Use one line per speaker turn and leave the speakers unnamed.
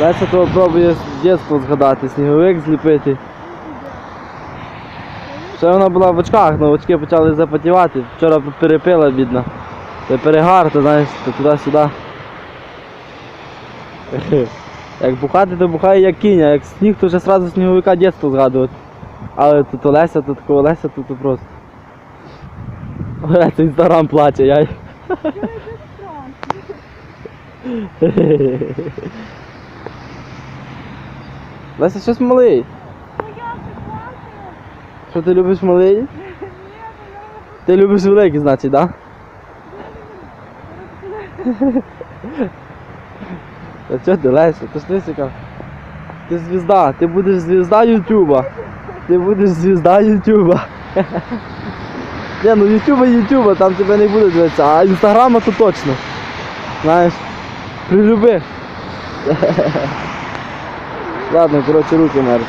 Леся то пробує з дитинства згадати, сніговик зліпити. Ще вона була в очках, але очки почали запотівати. Вчора перепила бідна. Це перегар, то знаєш, то туди-сюди. Як бухати, то бухає як кінь, а як сніг, то вже одразу сніговика дитинство згадувати. Але тут Олеся, тут такого Олеся, тут просто. Олеся інстаграм плаче, я. Леся, щось малий. Що ти любиш малий? Ти любиш великий, значить, так? Та чого ти, Леся, ти ж тисяка. Ти звізда, ти будеш звізда Ютуба. Ти будеш звізда Ютуба. Ні, ну Ютуба Ютуба, там тебе не буде дивитися, а інстаграма то точно. Знаєш, прилюби. Ладно, коротше, руки мерз.